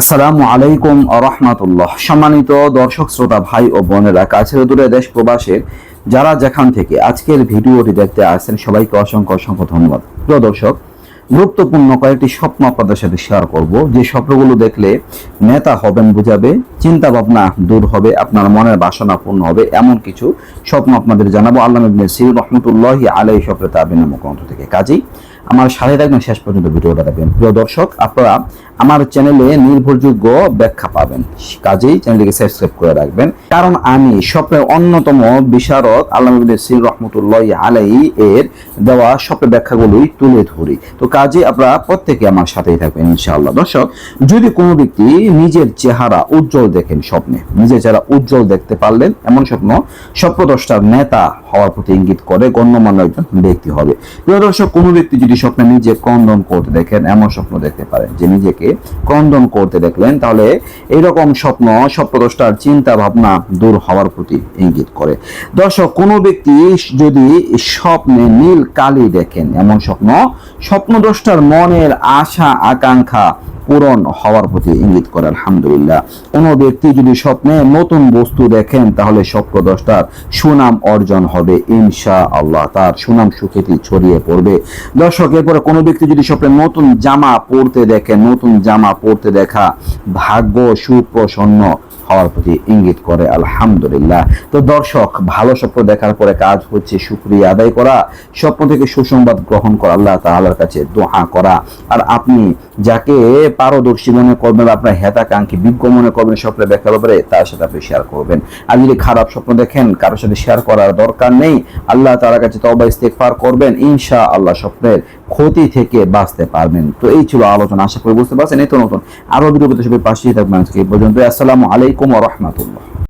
আসসালামু আলাইকুম রহমাতুল্লাহ। সম্মানিত দর্শক, শ্রোতা, ভাই ও বোনেরা, কাছের দূরে দেশ প্রবাসের যারা যেখান থেকে আজকের ভিডিওটি দেখতে আসছেন, সবাইকে অসংখ্য অসংখ্য ধন্যবাদ। প্রিয় দর্শক, গুরুত্বপূর্ণ কয়েকটি স্বপ্ন আপনাদের সাথে শেয়ার করব। যে স্বপ্নগুলো দেখলে নেতা হবেন বুঝাবে চিন্তা ভাবনা দূর হবে, আপনার মনের বাসনা পূর্ণ হবে, এমন কিছু স্বপ্ন আপনাদের জানাব। আল্লাহ ইবনে সির রহমতুল্লাহি আলাই স্বপ্নে তাবিন নামক থেকে। কাজেই আমার সাথে থাকবেন, শেষ পর্যন্ত ভিডিওটা দেখবেন। প্রিয় দর্শক, আপনারা আমার চ্যানেলে নির্ভরযোগ্য ব্যাখ্যা পাবেন। কাজেই চ্যানেলটিকে সাবস্ক্রাইব করে রাখবেন। কারণ আমি স্বপ্নের অন্যতম বিশারদ আল্লাহ সির রহমতুল্লাহ আলাই এর দেওয়া স্বপ্নের ব্যাখ্যাগুলোই তুলে ধরি। তো কাজে আপনারা প্রত্যেকে আমার সাথেই থাকবেন, ইনশাআল্লাহ। দর্শক, যদি কোনো ব্যক্তি নিজের চেহারা উজ্জ্বল দেখেন স্বপ্নে, নিজের চেহারা উজ্জ্বল দেখতে পারলেন, এমন স্বপ্ন, স্বপ্নদ্রষ্টার নেতা হওয়ার প্রতি ইঙ্গিত করে গণ্যমান্য একজন ব্যক্তি হবে। প্রিয় দর্শক, কোনো ব্যক্তি যদি স্বপ্নে নিজে ক্রন্দন করতে দেখেন, এমন স্বপ্ন দেখতে পারেন যে নিজেকে ক্রন্দন করতে দেখলেন। তাহলে এইরকম স্বপ্ন স্বপ্নদ্রষ্টার চিন্তা ভাবনা দূর হওয়ার প্রতি ইঙ্গিত করে। দর্শক, কোনো ব্যক্তি যদি স্বপ্নে নীল কালি দেখেন, এমন স্বপ্ন, স্বপ্নদ্রষ্টার মনের আশা, আকাঙ্ক্ষা পূরণ হওয়ার প্রতি ইঙ্গিত করে, আলহামদুলিল্লাহ। কোনো ব্যক্তি যদি স্বপ্নে নতুন বস্তু দেখেন, তাহলে স্বপ্নদ্রষ্টার সুনাম অর্জন হবে ইনশা আল্লাহ তার সুনাম সুখ্যাতি ছড়িয়ে পড়বে। দর্শক, এরপরে কোনো ব্যক্তি যদি স্বপ্নে নতুন জামা পরতে দেখেন নতুন জামা পরতে দেখা, ভাগ্য সুপ্রসন্ন। হওয়ার প্রতি ইঙ্গিত করে, আলহামদুলিল্লাহ। তো দর্শক, ভালো স্বপ্ন দেখার পরে কাজ হচ্ছে সুক্রিয়া আদায় করা, স্বপ্ন থেকে সুসংবাদ গ্রহণ করা, আল্লাহ তাআলার কাছে দোয়া করা। আর আপনি যাকে পারদর্শী মনে করবেন, আপনার হেতাকাঙ্ক্ষী, বিজ্ঞ মনে করবেন স্বপ্নে দেখার ব্যাপারে, তার সাথে আপনি শেয়ার করবেন। আর যদি খারাপ স্বপ্ন দেখেন, কারোর সাথে শেয়ার করার দরকার নেই, আল্লাহ তাআলার কাছে তওবা ইস্তেগফার করবেন ইনশা আল্লাহ স্বপ্নের ক্ষতি থেকে বাঁচতে পারবেন। তো এই ছিল আলোচনা, আশা করি বুঝতে পারছেন এই তো নতুন, আরও পেতে সবাই পাশেই থাকবেন আজকে এই পর্যন্ত আসসালামু আলাইকুম। ওয়া রাহমাতুল্লাহ।